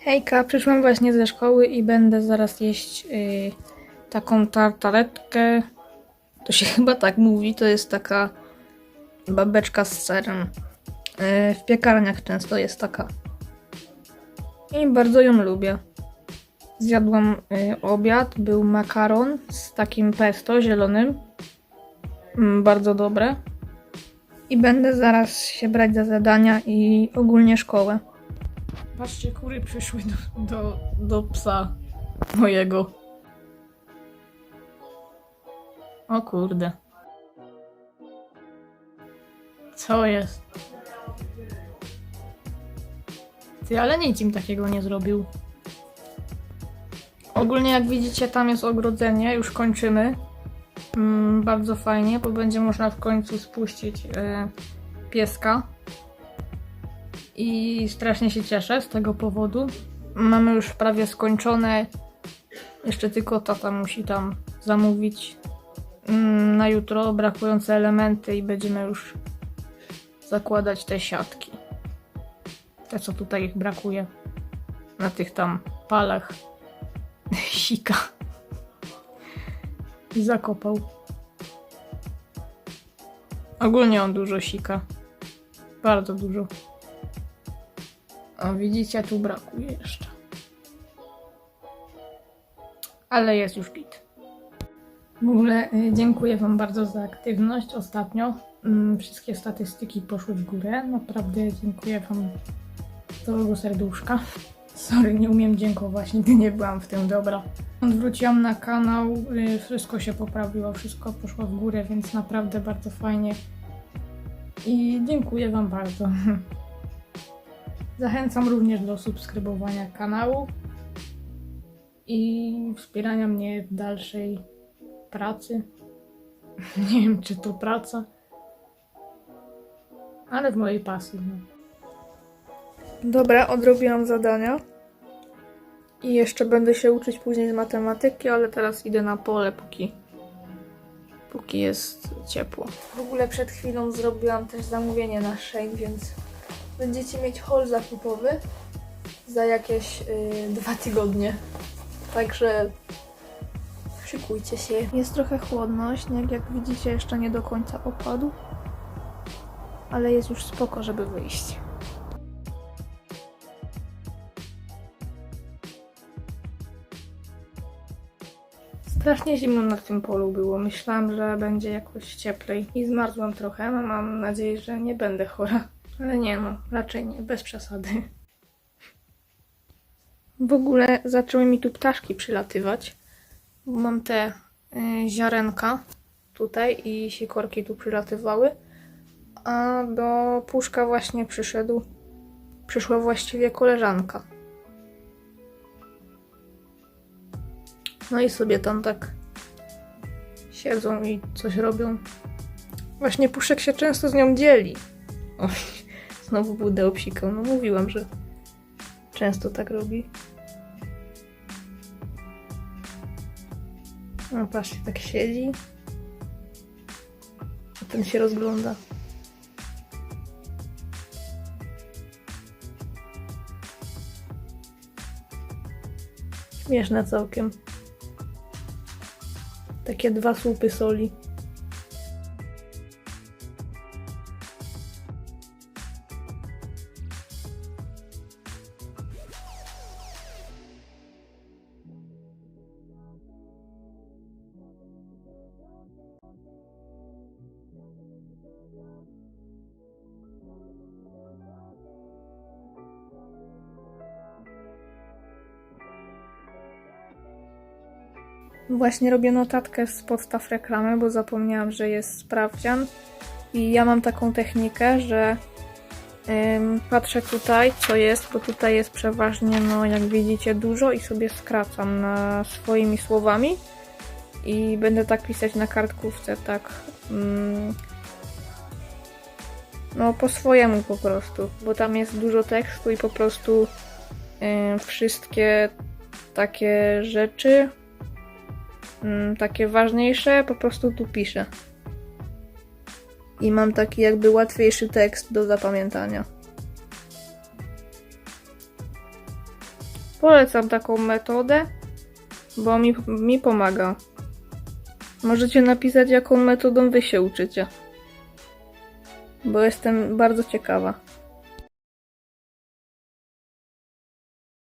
Hejka, przyszłam właśnie ze szkoły i będę zaraz jeść y, taką tartaletkę. To się chyba tak mówi, to jest taka babeczka z serem. Y, w piekarniach często jest taka. I bardzo ją lubię. Zjadłam y, obiad, był makaron z takim pesto zielonym. Mm, bardzo dobre. I będę zaraz się brać za zadania i ogólnie szkołę. Patrzcie, kury przyszły do, do, do psa mojego. O kurde. Co jest? Ty, ale nic im takiego nie zrobił. Ogólnie jak widzicie tam jest ogrodzenie, już kończymy. Mm, bardzo fajnie, bo będzie można w końcu spuścić e, pieska. I strasznie się cieszę z tego powodu. Mamy już prawie skończone. Jeszcze tylko tata musi tam zamówić mm, na jutro brakujące elementy i będziemy już zakładać te siatki. Te co tutaj ich brakuje. Na tych tam palach. Sika. I zakopał. Ogólnie on dużo sika. Bardzo dużo. O, widzicie, tu brakuje jeszcze. Ale jest już git. W ogóle y, dziękuję Wam bardzo za aktywność ostatnio. Mm, Wszystkie statystyki poszły w górę. Naprawdę dziękuję Wam z całego serduszka. Sorry, nie umiem dziękować, nigdy nie byłam w tym dobra. Wróciłam na kanał, y, wszystko się poprawiło, wszystko poszło w górę, więc naprawdę bardzo fajnie. I dziękuję Wam bardzo. Zachęcam również do subskrybowania kanału i wspierania mnie w dalszej pracy. Nie wiem, czy to praca, ale w mojej pasji. No. Dobra, odrobiłam zadania. I jeszcze będę się uczyć później z matematyki, ale teraz idę na pole, póki, póki jest ciepło. W ogóle przed chwilą zrobiłam też zamówienie na Shane, więc będziecie mieć haul zakupowy za jakieś y, dwa tygodnie. Także szykujcie się. Jest trochę chłodno, śnieg jak widzicie jeszcze nie do końca opadł, ale jest już spoko, żeby wyjść. Strasznie zimno na tym polu było. Myślałam, że będzie jakoś cieplej i zmarzłam trochę. No, mam nadzieję, że nie będę chora. Ale nie no, raczej nie, bez przesady. W ogóle zaczęły mi tu ptaszki przylatywać. Mam te y, ziarenka tutaj i sikorki tu przylatywały. A do puszka właśnie przyszedł, przyszła właściwie koleżanka. No i sobie tam tak siedzą i coś robią. Właśnie Puszek się często z nią dzieli. Oj, znowu budę obsikał. No mówiłam, że często tak robi. No patrzcie, tak siedzi. A ten się rozgląda. Śmieszne całkiem. Takie dwa słupy soli. Właśnie robię notatkę z podstaw reklamy, bo zapomniałam, że jest sprawdzian. I ja mam taką technikę, że patrzę tutaj, co jest, bo tutaj jest przeważnie, no jak widzicie, dużo i sobie skracam na swoimi słowami. I będę tak pisać na kartkówce, tak. ym, no po swojemu po prostu, bo tam jest dużo tekstu i po prostu ym, wszystkie takie rzeczy mm, takie ważniejsze, po prostu tu piszę. I mam taki jakby łatwiejszy tekst do zapamiętania. Polecam taką metodę, bo mi, mi pomaga. Możecie napisać, jaką metodą wy się uczycie. Bo jestem bardzo ciekawa.